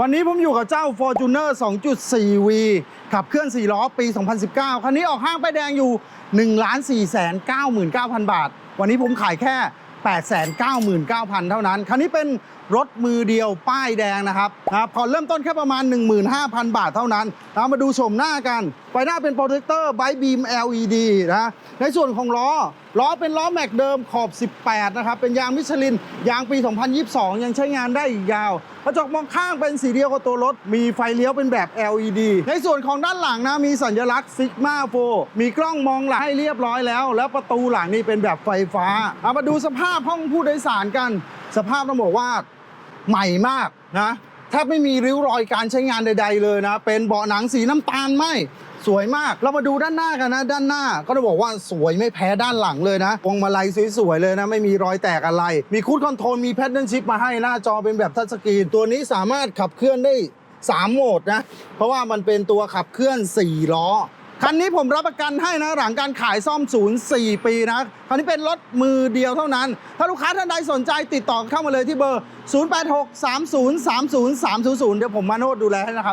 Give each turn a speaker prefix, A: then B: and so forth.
A: วันนี้ผมอยู่กับเจ้า Fortuner 2.4V ขับเคลื่อน 4 ล้อ ปี 2019 คันนี้ออกห้างไปแดงอยู่ 1 4 9 9 0 0 0 บาท วันนี้ผมขายแค่ 899,000 เท่านั้น คันนี้เป็นรถมือเดียวป้ายแดงนะครับนะครับผ่อเริ่มต้นแค่ประมาณ 15,000 บาทเท่านั้นเรามาดูชมหน้ากันไฟหน้าเป็นโปรเทคเตอร์ไบบีม LED นะในส่วนของล้อ ล้อเป็นล้อแม็กเดิมขอบ 18 นะครับ เป็นยางมิชลิน ยางปี 2022 ยังใช้งานได้อีกยาวกระจกมองข้างเป็นสีเดียวกับตัวรถ มีไฟเลี้ยวเป็นแบบ LED ในส่วนของด้านหลังนะ มีสัญลักษณ์ Sigma 4มีกล้องมองหลังให้เรียบร้อยแล้ว แล้วประตูหลังนี่เป็นแบบไฟฟ้าเอามาดูสภาพห้องผู้โดยสารกัน สภาพต้องบอกว่าใหม่มากนะแทบไม่มีริ้วรอยการใช้งานใด ๆ เลยนะ เป็นเบาะหนังสีน้ำตาลไหมสวยมาก เรามาดูด้านหน้ากันนะ ด้านหน้าก็ต้องบอกว่าสวยไม่แพ้ด้านหลังเลยนะวงมาลัยสวยๆเลยนะ ไม่มีรอยแตกอะไร มีคูดคอนโทรล มีแพทเทิร์นชิพมาให้หน้าจอเป็นแบบทัชสกรีน ตัวนี้สามารถขับเคลื่อนได้ 3 โหมดนะ เพราะว่ามันเป็นตัวขับเคลื่อน 4 ล้อ คันนี้ผมรับประกันให้นะหลังการขายซ่อมศูนย์4ปีนะคันนี้เป็นรถมือเดียวเท่านั้น ถ้าลูกค้าท่านใดสนใจติดต่อเข้ามาเลยที่เบอร์ 0863030300 เดี๋ยวผมมาโนดดูแลให้นะครับ